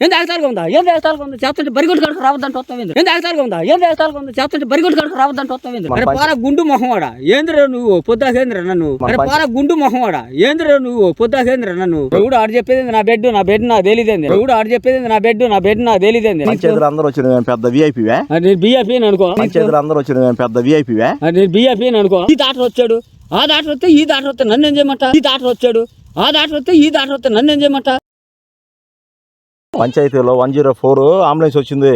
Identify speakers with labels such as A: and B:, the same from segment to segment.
A: ఏంది ఆగతాలుగా ఉందా ఏంది ఆగతాలుగా ఉందా చేస్తుంటే బరిగొట్టు కడుకు రావద్దంటే వస్తాం ఏంది ఏంది ఆగతాలుగా ఉందా ఏంది ఆగతాలుగా ఉందా చేస్తుంటే బరిగొట్టు కడుకు రావద్దంటే వస్తాం ఏంది అరే పోరా గుండు మొహవాడా ఏంద్ర నువ్వు? పొద్దాకేంద్ర నన్ను? అరే పోరా గుండు మొహవాడా ఏంద్ర నువ్వు? పొద్దాకేంద్ర నన్ను? ఎవడు ఆడు చెప్పేది నా బెడ్ నా బెడ్ నా తెలియదేంది ఎవడు ఆడు చెప్పేది నా బెడ్ నా బెడ్ నా తెలియదేంది
B: అందరూ వచ్చిన పెద్ద విఐపివే
A: నేను బిఎఫ్ఈ అనుకో.
B: అందరూ వచ్చిన పెద్ద విఐపివే
A: నేను బిఎఫ్ఈ అనుకో. ఈ డాక్టర్ వచ్చాడు. ఆ డాక్టర్ వస్తే ఈ డాక్టర్ వస్తే నన్ను ఏం చేయమంట? ఈ డాక్టర్ వచ్చాడు. ఆ డాక్టర్ వస్తే ఈ డాక్టర్ వస్తే నన్ను ఏం చేయమంట?
B: పంచాయతీలో వన్ జీరో ఫోర్ అంబులెన్స్ వచ్చింది.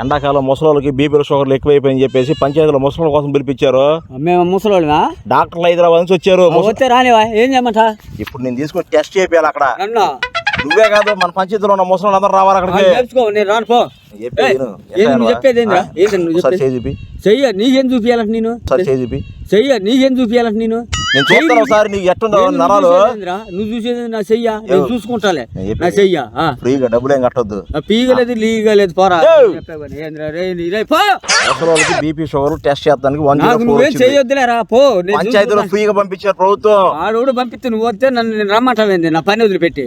B: ఎండాకాలం ముసలోళ్ళకి బీపీలు షుగర్లు ఎక్కువైపోయిందని చెప్పేసి పంచాయతీలో ముసలోళ్ళ కోసం పిలిపించారు.
A: మేము ముసలోళ్ళమా?
B: డాక్టర్లు హైదరాబాద్ నుంచి వచ్చారు.
A: ఏం చేయమంట?
B: ఇప్పుడు నేను తీసుకొని టెస్ట్ చేయాలి అక్కడ. నువ్వే కాదు మన పంచాయతీలో ఉన్న ముసలోళ్ళు అందరూ రావాలి అక్కడికి. చెప్పేది
A: చెయ్య నీకేం చూపియాలంట నేను? చెయ్య నీకేం చూపియాలంట నేను?
B: నేను చూస్తాను ఒకసారి నీకు ఎట్టుందో నరాలు?
A: నువ్వు చూసేది నా చెయ్య? నేను చూసుకుంటాలే. నా చెయ్య.
B: ఫ్రీగా డబ్బులు ఏం కట్టొద్దు.
A: పీగలేదు లీగలేదు పోరా.
B: ముసలోళ్ళకి బీపీ షుగర్ టెస్ట్ చేస్తానికి వన్
A: నువ్వేం చెయ్యొద్దులేరా పో
B: పంచాయతీలో. ఫ్రీగా పంపించారు ప్రభుత్వం.
A: ఆడోడు పంపిస్తే నువ్వు వస్తే నన్ను నేను రమ్మంటావేంది? నా పని వదిలిపెట్టి?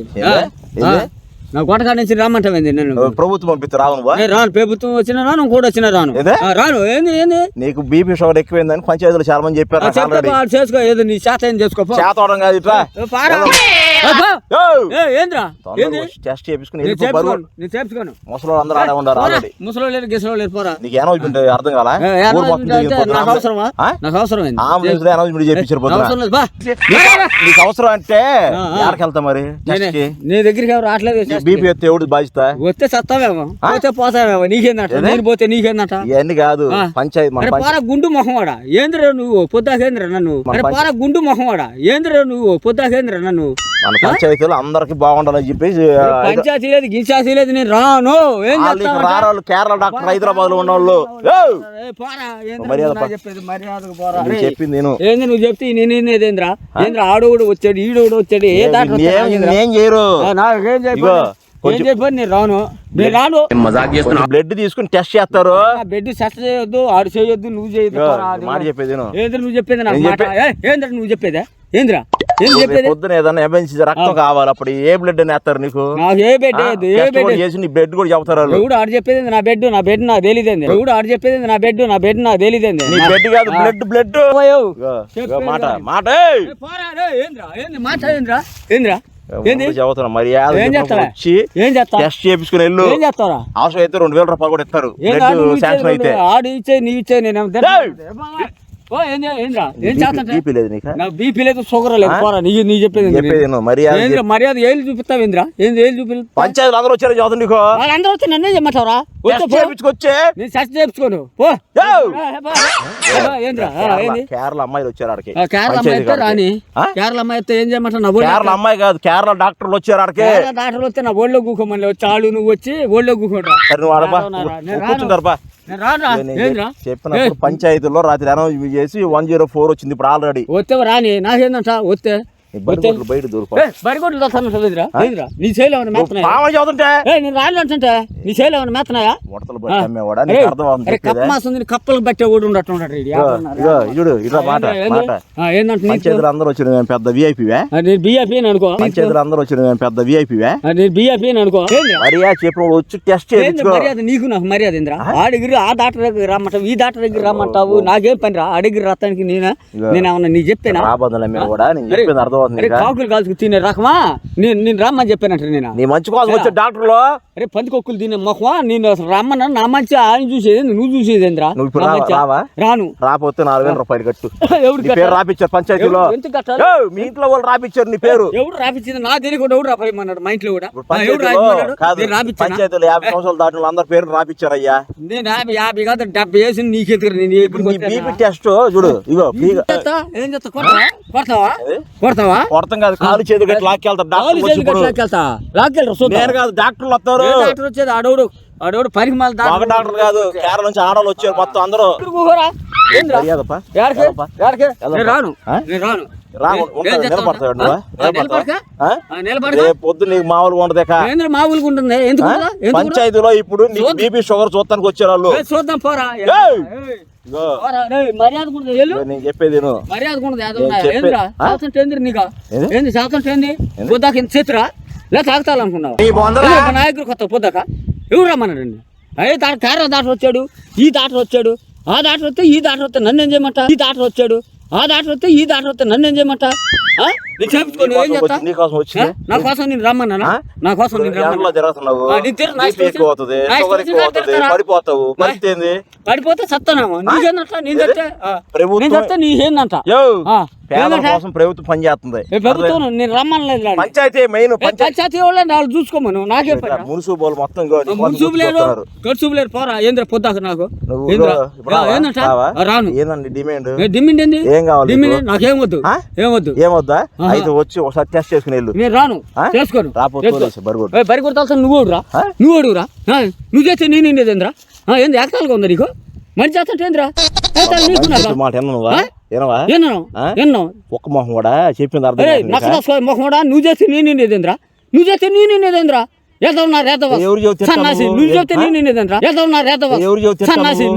A: నా కొట్టకాడ నుంచి రమ్మంటావేంది నన్ను
B: ప్రభుత్వం పంపిస్తే రావు
A: నేను రాను ప్రభుత్వం వచ్చినా రాను కూడా వచ్చినా రాను. రాను ఏంది ఏంది?
B: నీకు బీపీ షుగర్ ఎక్కువైందని పంచాయతీలో చాలా మంది చెప్పారు
A: చేసుకో ఏదో నీ చేత ఏం చేసుకో.
B: చేతవడం కాదు ఇట్లా.
A: ఏంద్రా? ఏంది?
B: టెస్ట్ చేపించుకుని
A: నేను
B: వెళ్ళిపో బరువు.
A: చేపించుకోను నేను చేపించుకోను.
B: ముసలో అందరూ ఆడే ఉండారు
A: పోరా.
B: ఆల్రెడీ.
A: ముసలో లేరు గిసలో లేరు పోరా.
B: నీకు అనౌన్స్మెంట్ అర్థం కాలా?
A: ఏ,
B: ఊరు
A: అనౌన్స్మెంట్
B: మొత్తం
A: అంటే
B: తిరిగి
A: నాకు అవసరమా?
B: ఆ?
A: నాకు అవసరం ఏంది?
B: అంబులెన్స్ అనౌన్స్మెంట్ చేపించారు
A: నాకు
B: పొద్దున.
A: అవసరం లేదు బా.
B: నీకు అవసరం అంటే
A: ఆ, ఆ.
B: ఎక్కడికి వెళ్తా మరి?
A: నేనే
B: టెస్ట్కి?
A: నీ దగ్గరికి ఎవరు రావట్లేదు
B: బీపీ ఎత్తే ఎవడు బాధ్యత?
A: వస్తే సత్తావేమో పోతే పోతావేమో నీకేందట? నేను పోతే నీకేందట?
B: ఇవన్నీ కాదు. పంచాయతీ
A: పోరా గుండు మొహవాడా ఏంద్ర నువ్వు? పొద్దాకేంద్ర నన్ను? పోరా గుండు మొహవాడా ఏంద్ర నువ్వు? పొద్దాకేంద్ర నన్ను?
B: మన పంచాయతీలో అందరికి బాగుండాలని చెప్పేసి
A: పంచాయతీ లేదు గిచాసీ లేదు నేను రాను. ఏం?
B: రారాళ్ళు కేరళ డాక్టర్ హైదరాబాద్లో ఉన్నోళ్ళు.
A: చెప్పేది మర్యాదకు పోరా.
B: నేను
A: అరే,
B: చెప్పింది నేను.
A: ఏంది నువ్వు చెప్తే నేను ఏంద్ర? ఏంద్ర వచ్చాడు ఈడోడు వచ్చాడు ఏ డాక్టర్ వచ్చాడు
B: ఏం? ఏం చేయరు?
A: నాకు రాను.
B: బ్లడ్ తీసుకుని టెస్ట్ చేస్తారు.
A: ఆ బెడ్ సెట్ చేయొద్దు ఆడు చేయొద్దు నువ్వు చేయొద్దు
B: మాట చెప్పేది
A: నువ్వు చెప్పేది నువ్వు చెప్పేదా? ఏంద్రా? ఏం చెప్పేది?
B: పొద్దున ఏదైనా ఎమర్జెన్సీ రక్తం కావాలి? అప్పుడు ఏ బ్లడ్ అని వేస్తారు నీకు?
A: నాకు ఏ బెడ్ ఏ బెడ్
B: చేసి నీ బ్లడ్ కూడా చెబుతారు
A: ఎవడు ఆడు చెప్పేది నా బెడ్ నా బెడ్ నాకు తెలియదేంది ఎవడు? ఆడు చెప్పేది నా బెడ్ నా బెడ్ నాకు తెలియదేంది
B: నీ బ్లడ్ కాదు బ్లడ్ బ్లడ్ మాట. మాట ఏయ్!
A: ఏంద్రా? ఏంది? మాట ఏంద్రా? ఏంద్రా?
B: చెప్పినప్పుడు
A: చేస్తావా?
B: వచ్చి టెస్ట్ చేపించుకుని వెళ్ళు. అవసరం అయితే రెండు వేల రూపాయలు కూడా ఇస్తారు.
A: ఆడు
B: శాంక్షన్ అయితే.
A: ఇచ్చే నీ ఇచ్చే నేను! ఓ ఏం చే- ఏంద్రా ఏం చేస్తా
B: బీపీ లేదు నీకు?
A: నాకు బీపీ లేదు షుగర్ లేదు. పోరా నీ నీ చెప్పేది ఏంది?
B: చెప్పేది నువ్వు మర్యాద
A: ఏంద్రా
B: చెప్పు.
A: మర్యాద ఏళ్ళు చూపిస్తావు ఏంద్రా? ఏంది ఏళ్ళు చూపి
B: పంచాయతీలు అందరూ వచ్చారు చదువు నీకు?
A: వాళ్ళందరూ వచ్చి నన్నే
B: చేపించుకొచ్చే
A: నేను సెర్చ్ పో. ఏంద్రా?
B: కేరళ
A: ఏంది?
B: కేరళ అమ్మాయిలు వచ్చారు ఆడికి.
A: కేరళ అమ్మాయి
B: పంచాయతీ
A: అయితే. రాని? కేరళ అమ్మాయి అయితే ఏం చేయమంటావు? నా
B: కేరళ అమ్మాయి కాదు కేరళ డాక్టర్లు వచ్చారు ఆడికి.
A: కేరళ డాక్టర్ వస్తే నా ఒళ్ళో కూకోమని వచ్చి ఆడు నువ్వు వచ్చి ఒళ్ళో
B: నువ్వు ఆడబా
A: రాను.
B: కూర్చుంటారు బా. చెప్పినప్పుడు రాత్రి అనౌన్స్ చేసి వన్ జీరో ఫోర్ వచ్చింది ఇప్పుడు ఆల్రెడీ
A: వస్తే రాని నాకేందంట వస్తే వస్తే.
B: బయట
A: బరిగొడ్లు నీ ఏమైనా మేస్తున్నాయా
B: చదువుతుంటే?
A: నేను నీ చేయలో ఏమైనా మేస్తున్నాయా
B: ఉడతలు బట్టి అమ్మేవాడా?
A: అరే,
B: నీకు అర్థం అవుతుంది
A: అరే కప్ప
B: చెప్పేదా?
A: మాసం తిని కప్పలు బట్టే ఓడి ఉండట్టు ఉండడు ఈడు.
B: ఇగో, ఇగో, ఇడు ఇట్లా మాట
A: ఏంది?
B: మాట.
A: ఆ, ఏందంటే నీకు?
B: పంచాయతీలు అందరూ వచ్చిన మేము పెద్ద విఐపివే
A: అనుకో.
B: అందరూ వచ్చిన మేము పెద్ద విఐపివే
A: అనుకో.
B: మర్యాద వచ్చి టెస్ట్ చేయించుకో
A: మర్యాద? నీకు నాకు మర్యాద ఆ? దగ్గర ఆ డాక్టర్ దగ్గర రమ్మంటావు ఈ డాక్టర్ దగ్గర రమ్మంటావు నాకేం పని రా? ఆ దగ్గర రత్తానికి నేనా? నేను ఏమన్నా నీ
B: రాబందులు కూడా నేను చెప్పింది అర్థం అవుతుంది?
A: కాకులు కాల్చుకు తినే రకమా? నేను నేను రమ్మని చెప్పానంట నేను?
B: నీ మంచి కోసం వచ్చే డాక్టర్లు?
A: అరే పందికొక్కులు తినే మొహమా? నేను అసలు రమ్మన్నా నా మంచి ఆయన చూసేది నువ్వు చూసేది ఏంద్రా?
B: నువ్వు ఇప్పుడు
A: నా
B: రావా-?
A: రాను.
B: రాకపోతే నాలుగు వేల రూపాయలు కట్టు.
A: ఎవడు
B: నీ పేరు రాపిచ్చారు పంచాయతీలో.
A: ఎందుకు కట్టాలి?
B: మీ ఇంట్లో వాళ్ళు రాపిచ్చారు నీ పేరు.
A: ఎవడు రాపించింది నా తెలియకుండా ఎవడు రాపోయమన్నాడు? మా ఇంట్లో కూడా.
B: పంచాయతీలో యాభై సంవత్సరాలు దాటిన అందరి పేరు రాపిచ్చారు అయ్యా
A: నేను యాభై యాభై కాదు డెబ్బై వేసి నీకెందుకు నేను
B: బీపీ టెస్ట్ చూడు ఇగో
A: ఏం చేస్తా కొడతావా? కొడతావా? కొడతావా?
B: కొడతాం కాదు కాలు చేతులు గట్టి
A: కాలు లాక్కెళ్తా. లాక్కెళ్ళరు చూద్దాం.
B: నేను కాదు డాక్టర్లు వస్తారు.
A: డాక్టర్ వచ్చేది? ఆడోడు ఆడోడు పనికి
B: ఒక డాక్టర్. కాదు కేరళ నుంచి ఆడవాళ్ళు వచ్చారు మొత్తం అందరూ.
A: రాను? నేను రాను.
B: పొద్దు నీకు మామూలుగా ఉండదే
A: మామూలుగా ఉంటుంది?
B: పంచాయతీలో ఇప్పుడు నీకు బీపీ షుగర్ చూస్తానికి వచ్చారు వాళ్ళు
A: చూద్దాం పోరా.
B: చెప్పేది?
A: బుద్ధాకి ఇంత చేతురా? లేదా తాగుతాలనుకున్నావు? నాయకుడు కొత్త పొద్దాక? ఎవరు రమ్మన్నారండి అయ్యే దాట వచ్చాడు ఈ దాట వచ్చాడు ఆ దాట వస్తే ఈ దాట వస్తే నన్ను ఏం చేయమంట? ఈ దాట వచ్చాడు. ఆ దాటి వస్తే ఈ దాటి వస్తే నన్ను ఏం చేయమంటా
B: నీకోసం? వచ్చింది?
A: నా కోసం నేను? నా? కోసం నేను రమ్మన్నా?
B: ఎక్కువ అవుతుంది షుగర్ ఎక్కువ అవుతుంది? పడిపోతావు. పరిస్థితి ఏంది?
A: పడిపోతే సత్తానేమో? నీకేందంట నేను చెప్తే ఆ.
B: ప్రభుత్వం-
A: చెప్తే నీకేందంట.
B: పేదల? కోసం ప్రభుత్వం
A: నేను రమ్మనలేదు.
B: పంచాయతీ మెయిన్
A: పంచాయతీ వాళ్ళే వాళ్ళు చూసుకోమను. నాకే
B: బోల్ మొత్తం
A: మున్సూపు. ఖర్చు లేరు పోరా. ఏంద్ర పొద్దాక నాకు? రాను.
B: ఏందండి డిమాండ్?
A: ఏ డిమ్మిండి ఏంది?
B: ఏం కావాలి
A: డిమ్మిండి
B: నీకు?
A: నాకేం వద్దు.
B: ఆ?
A: ఏం వద్దు.
B: ఏమొద్దా
A: ఆహా.
B: అయితే వచ్చి ఒకసారి టెస్ట్ చేసుకుని వెళ్ళు.
A: నేను రాను? చేసుకోను.
B: రాపోతే
A: చేసుకో.
B: వదిలేసి బరిగొడ్డు.
A: ఏ, బరి కొడతాల్సిన నువ్వు
B: ఆ?
A: నువ్వు ఆ, నువ్వు చేస్తే నేను ఇండేదేంద్రా ఏంది ఏకతాలుగా ఉందా నీకు? మంచి చేస్తుంటే ఏంద్రా?
B: మాట ఒక్క మొహం కూడా చెప్పింది అర్థం?
A: నక్కదాసుకో మొహమోడా నువ్వు చేస్తే నేను ఇండేదేంద్రా నువ్వు చేస్తే నేను ఇండేదేంద్రా ఏదో నా రేతవా
B: ఎవరు
A: సన్నాసి
B: నువ్వు?
A: నేను రేతవా
B: ఎవరు
A: సన్నాసి
B: నువ్వు?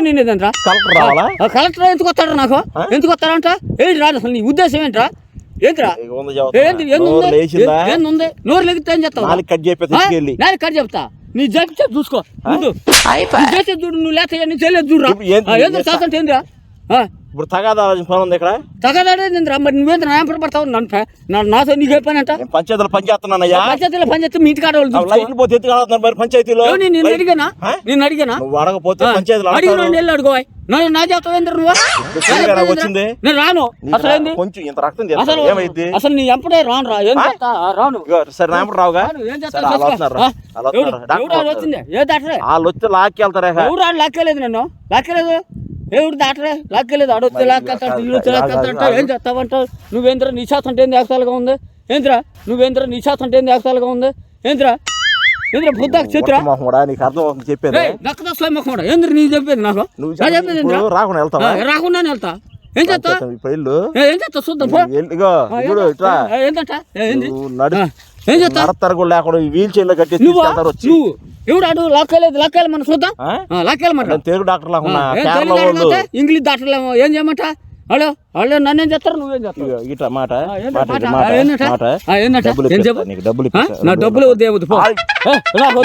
A: నేను
B: కలెక్టర్ రావాలా?
A: ఆ కలెక్టర్ ఎందుకు వస్తాడు నాకు? ఎందుకు వస్తాడంట? ఏంటి రాదు అసలు నీ ఉద్దేశం ఏంట్రా? ఏంట్రా. ఏంది ఏంది
B: నోరు
A: లెగితే ఏం
B: నాలుగు కట్
A: నేను కట్ చెప్తా. నీ జరిపి చూసుకో. ముందు నీ చేసే చూడు నువ్వు లేక నీ చేయలేదు చూడరా
B: ఏంది-
A: చేస్తుంటే ఏందిరా?
B: ఇప్పుడు తగాదా పని ఉంది ఇక్కడ?
A: తగదాడేంద్రా మరి నువ్వేంద్ర నా ఎంపడ పడతావు? నన్ను నా- నాతో నీకు పని అంట?
B: పంచాయతీలో పని చేస్తున్నానయ్యా.
A: పంచాయతీలో పని చేస్తే మీ ఇంటి కాడ.
B: లైట్లు పోతే ఎత్తుకు ఆడుతున్నారు మరి పంచాయతీలో?
A: నేను అడిగానా? నేను అడిగానా?
B: నువ్వు అడగపోతే పంచాయతీలో
A: అడిగిన
B: ఆడతారు.
A: వాడిని వెళ్ళి అడుగో నా నా చేస్తావు ఏంద్ర నువ్వు?
B: వచ్చింది?
A: నేను రాను. అసలు ఏంది?
B: కొంచెం ఇంత రక్తం
A: అసలు
B: ఏమైంది?
A: అసలు నీ ఎంపడే రాను రా. ఏం చేస్తా? రాను.
B: సరే రావుగా.
A: ఏం చేస్తా
B: సరే వాళ్ళు.
A: వచ్చింది? ఏ డాక్టరే?
B: వాళ్ళు వచ్చి లాక్కి వెళ్తారా
A: ఎవడు ఆడు లాక్కలేదు నన్ను? లాక్కలేదు ఎవడు డాక్టరే లాక్కలేదు ఆడు వచ్చి లాక్కెళ్తాడు ఇల్లు వచ్చి లాక్కెళ్తాడంట ఏం చేస్తావంటావు? నువ్వేంద్ర నీ శాతం అంటే ఏంది ఏకతాలుగా ఉంది? ఏంద్రా? నువ్వేంద్ర నీ శాతం అంటే ఏంది ఏకతాలుగా ఉంది? ఏంద్రా? ఏంద్ర బుద్ధాకు
B: నీకు అర్థం చెప్పేది.
A: నక్కదా స్వయం ఏంద్ర నీ చెప్పేది నాకు?
B: నువ్వు
A: చెప్పేది
B: రాకుండా వెళ్తావా?
A: రాకుండానే వెళ్తా. ఏం చేస్తా
B: ఇప్పుడు ఇల్లు
A: ఏ, ఏం చేస్తా చూద్దాం ఏంటంట ఏంది? ఏం చేస్తా?
B: నడతారు కూడా లేకుండా వీల్ చైర్లో కట్టి తీసుకెళ్తారు వచ్చి.
A: నువ్వు? ఎవడు లాక్కేయాలి మనం చూద్దాం.
B: ఆ?
A: లాక్కేయాలన్నమాట
B: నేను తెలుగు డాక్టర్ లాగా
A: ఇంగ్లీష్ దాటలేమో ఏం చేయమంట? హలో? వాళ్ళు నన్నేం చేస్తారు నువ్వేం చేస్తావు?
B: ఇట్లా మాట? డబ్బులు.
A: నా డబ్బులు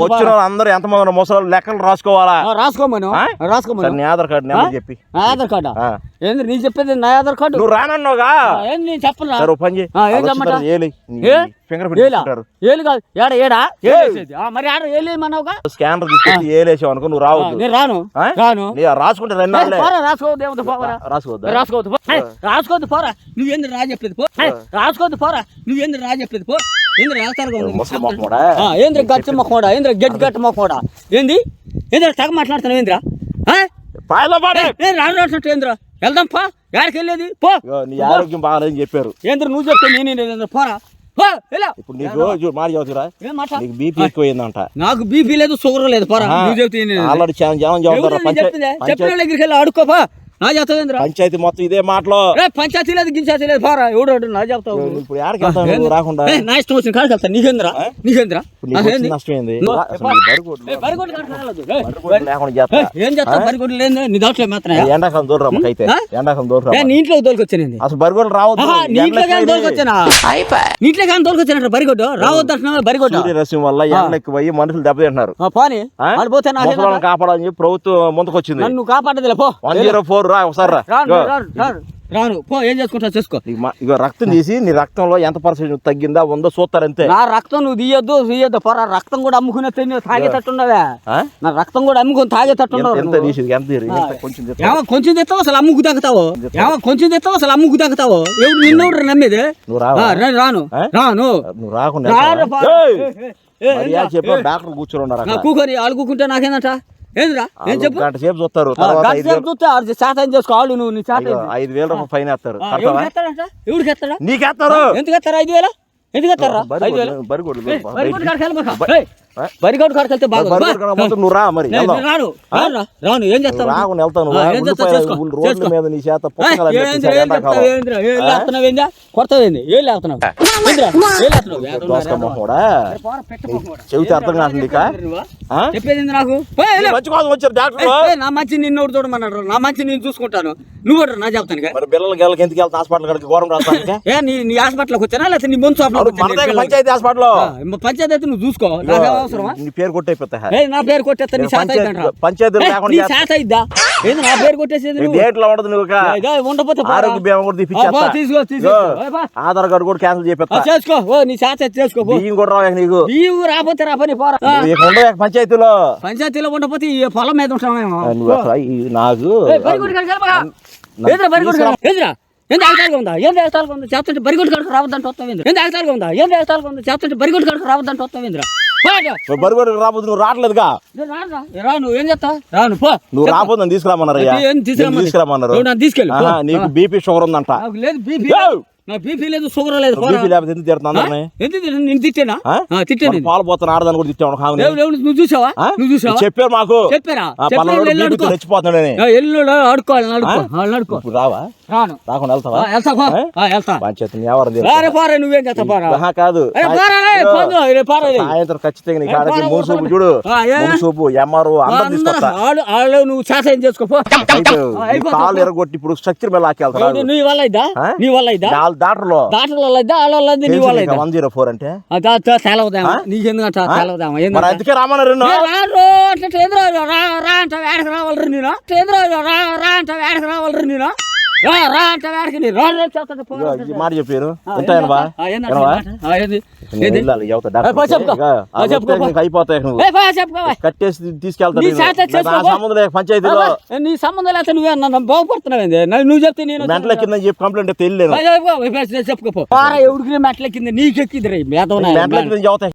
B: వచ్చిన ఎంతమంది ముసలి లెక్కలు రాసుకోవాలా?
A: రాసుకోమను. రాసుకోమను.
B: నీ ఆధార్ కార్డు నెంబర్ చెప్పి.
A: నా ఆధార్ కార్డా. ఏంది నీ చెప్పేది నా ఆధార్ కార్డు?
B: నువ్వు రానన్నావుగా?
A: ఏంది నేను చెప్పను?
B: సరే పని చేయి.
A: ఏం చెప్పమంట?
B: ఏలి? ఫింగర్ ప్రింట్
A: ఏలా? కాదు ఏడ ఏడా? ఏలేసేది. మరి ఆడ ఏలేమన్నావుగా
B: స్కానర్ తీసుకొచ్చి ఏలేసావు అనుకో నువ్వు రావద్దు.
A: నేను రాను? రాను.
B: రాసుకుంటే రెండు
A: రాసుకోవద్దు
B: రాసుకోవద్దా
A: రాసుకోవద్దు రాసుకోవద్దు పోరా. నువ్వేంది రా చెప్పేది పో. ఏయ్, రాసుకోవద్దు పోరా. నువ్వేంది రా చెప్పేది పో. ఏంది రాస్తారుగా ఏంద్ర మొక్కడా ఏంద్ర గట్టి గట్టి మొక్కడా ఏంది? ఏంద్ర తగ మాట్లాడుతున్నావు ఏంద్రా? రాసినట్టు ఏంద్ర? వెళ్దాం పో. ఎక్కడికి వెళ్ళేది? పో.
B: నీ ఆరోగ్యం బాగాలేదని చెప్పారు.
A: ఏంద్ర నువ్వు చెప్తే నేను ఏంద్ర? పోరా.
B: ఇప్పుడు నీకు చూడు, మాట చదువుతురా
A: ఏం మాట?
B: నీకు బీపీ ఎక్కువైందంట.
A: నాకు బీపీ లేదు షుగర్ లేదు పోరా. నువ్వు చెప్తే
B: ఆల్రెడీ చాలా జనం చదువుతారు?
A: చెప్పిన దగ్గరికి వెళ్ళి అడుక్కోపా నా చెప్తావేంద్ర
B: పంచాయతీ మొత్తం ఇదే మాటలో.
A: పంచాయతీ లేదు గించాయతీ లేదు. పోరా ఎవడు వాడు నా చెప్తావు
B: ఇప్పుడు రాకుండా.
A: నా ఇష్టం వచ్చిన కాడికి వెళ్తా. నీకేంద్రా? నీకేంద్రా? ఏ,
B: బరిగొడ్లు
A: లేదు నీ దాంట్లో మాత్రమే
B: ఎండాకాలం దూరం
A: ఆ?
B: ఎండాకాలం దూరం
A: నీ ఇంట్లో తోలుకొచ్చానండి
B: అసలు బరిగొడ్లు రావద్దు.
A: నీ ఇంట్లో కానీ
B: ఎండలకి
A: తోలుకొచ్చానా నీ ఇంట్లో కానీ తోలుకొచ్చానంట బరిగొడ్డు రావద్దు అంటున్నా బరిగొడ్డు
B: వల్ల ఎండలకి పోయి మనుషులు దెబ్బతింటున్నారు.
A: పోనీ? ఆడిపోతే
B: కాపాడాలని చెప్పి ప్రభుత్వం ముందుకొచ్చింది.
A: నన్ను కాపాడదులే పో.
B: వన్ జీరో ఫోర్ రా ఒకసారి రా.
A: రాను
B: ఇగో,
A: రాను రాను. రాను. పో ఏం చేసుకుంటావు చేసుకో.
B: నీకు మా- ఇగో రక్తం తీసి నీ రక్తంలో ఎంత పర్సెంట్ తగ్గిందా? ఉందో చూస్తారంతే
A: నా రక్తం నువ్వు తీయొద్దు తీయొద్దు. పోరా రక్తం కూడా అమ్ముకునే తిని తాగేటట్టున్నావే.
B: ఆ?
A: నా రక్తం కూడా అమ్ముకొని
B: ఎంత- ఎంత. తీసి ఎంత తీరి, ఎంత కొంచెం.
A: ఏమో కొంచెం తెస్తావు అసలు అమ్ముకు తాగుతావు? ఏమో కొంచెం తెస్తావు అసలు అమ్ముకు తాగుతావు? ఎవడు నిన్నెవడు నమ్మేది?
B: నువ్వు రావా?
A: ఆ, నేను రాను.
B: ఆ?
A: రాను.
B: నువ్వు రాకుండా
A: రాను? పో.
B: ఏయ్! డాక్టర్ కూర్చొని ఉన్నారు
A: నా
B: అక్కడ.
A: కూకొని ఆళ్ళు కూకుంటే నాకేందట? ఏంద్రా? చెప్పు?
B: గంట సేపు చూస్తారు.
A: గంట సేపు చూస్తే శాతం ఆళ్ళు నువ్వు నీ శాతం
B: ఐదు వేల రూపాయలు ఫైన్ వేస్తారు.
A: ఎవరికి ఎందుకు ఎత్తారా ఐదు వేల? ఎందుకు ఎత్తారా ఐదు వేల. ఏయ్, బరిగొడ్డు కాడికి వెళ్తే బాగోదు. బా.
B: బరిగొడ్డు మొత్తం నువ్వు రా మరి.
A: రాను. రాను. ఏం చేస్తావు?
B: రాకుండా వెళ్తాను రోడ్ల. మీద నీ చేత పుస్తకాలు పెట్టేశారు
A: ఏం
B: కూడా. చెబితే అర్థం కాదు?
A: చెప్పేది నాకు?
B: వచ్చారు డాక్టర్.
A: నా మంచి నిన్ను చూడమన్నాడు నా మంచి నేను చూసుకుంటాను. నువ్వు కూడా నా చెప్తాను
B: మరి పిల్లల గెలకి ఎందుకు వెళ్తా హాస్పిటల్ కాడికి ఘోరం రాస్తానికి
A: ఏ నీ నీ హాస్పిటల్కి వచ్చానా? లేకపోతే నీ ముందు
B: పంచాయతీ హాస్పిటల్.
A: పంచాయతీ అయితే నువ్వు చూసుకో. అవసరమా?
B: నీ పేరు కొట్టయిపోతా
A: ఏ నా పేరు కొట్టేస్తా నీ శాత
B: పంచాయతీ పంచాయతీ లేకుండా
A: నీ. శాత ఇద్దా ఏంది నా పేరు కొట్టేసేది నువ్వు.
B: డేట్లో ఉండదు నువ్వు
A: ఏ, ఏ, ఉండకపోతే పోరా.
B: ఆరోగ్య బీమా కూడా తీపిచ్చేస్తా
A: తీసుకో తీసుకో ఏ.
B: ఆధార్ కార్డు కూడా క్యాన్సిల్ చేపిస్తా
A: చేసుకో. ఓ నీ శాత చేసుకో.
B: బియ్యం కూడా రావు నీకు.
A: బియ్యం రాకపోతే రాపని పోరా.
B: ఉండవు పంచాయతీలో.
A: పంచాయతీలో ఉండకపోతే ఈ పొలం మీద ఉంటామేమో
B: నాకు
A: ఏంద్రా? ఏంది ఆగతాలుగా ఉందా ఏంది ఆగతాలుగా ఉందా చేస్తుంటే బరిగొడ్డు కాడికి రావద్దంటే వస్తావు ఏంద్రా ఏంది ఆగతాలుగా ఉందా ఏంది ఆగతాలుగా ఉందా చేస్తుంటే బరిగొడ్డు కాడికి రావద్దంటే వస్తావు
B: నువ్వు బరువు రాబోదు నువ్వు రావట్లేదుగా.
A: నేను రానురా. ఏ రా నువ్వు ఏం చేస్తావు రాను పో.
B: నువ్వు రాబోదు నన్ను తీసుకురామన్నారు
A: తీసుకెళ్ళు,
B: నీకు బీపీ షుగర్ ఉందంట.
A: నాకు లేదు బీపీ.
B: ఏయ్!
A: నా బీపీ లేదు షుగర్ లేదు పోరా.
B: బీపీ లేకపోతే ఎందుకు తిడుతున్నా అందరినీ?
A: ఎందుకు తిట్టాను? నేను తిట్టానా?
B: ఆ?
A: ఆ, తిట్టాను
B: మన పాలు పోతున్న ఆడదాన్ని కూడా
A: నువ్వు చూసావా? నువ్వు చూసావా?
B: చెప్పారు మాకు.
A: చెప్పారా?
B: ఆ,
A: చెప్పాను,
B: పలానాడు
A: వెళ్ళి
B: బీపీతో
A: అడుకో.
B: రెచ్చిపోతున్నాడని
A: ఆ, ఎల్లుండి ఆడుకోవాలి నడుకో ఆ, నడుకో
B: ఇప్పుడు రావా?
A: రాను.
B: రాకుండా వెళ్తావా?
A: వెళ్తా పో. వెళ్తా.
B: పంచాయతీ ఎవరు
A: పారే నువ్వేం చేస్తా పారా.
B: కాదు. సాయంత్రం ఖచ్చితంగా. చూడు. అందరు తీసుకొస్తా.
A: ఆడు నువ్వు శాసనం చేసుకోపో.
B: ఎరగొట్టి ఇప్పుడు స్ట్రక్చర్ మీద
A: నీ వల్ల ఇద్దా? నీ వల్ల ఇద్దా వాళ్ళ వల్ల ఇద్దా నీ వల్ల ఇద్దా
B: వన్ జీరో ఫోర్ అంటే? రామన్నారు
A: ఏంద్రా, రా అంటే వేడకి రావాలి నేను రా రా అంటే వేడకి రావాలి నేను రా రా అంటే వేడకి నీ రా రా చేస్తాడు, పో.
B: ఇగో, ఈ మాట చెప్పారు.
A: ఏంది?
B: అయిపోతాయి నువ్వు. కట్టేసి తీసుకెళ్తాను
A: నీ.
B: సంబంధం లేక పంచాయతీలో
A: నీ సంబంధం నువ్వే నన్ను బాగుపడుతున్నావు నువ్వు చెప్తే నేను
B: మెంటల్ కింద చెప్పి కంప్లైంట్ తెలియలేను
A: చెప్పుకోపో పార ఎవడికి మెట్ల కింద నీకెక్కింది రే మేధవనా
B: మెంటల్ కింద చెబుతాయి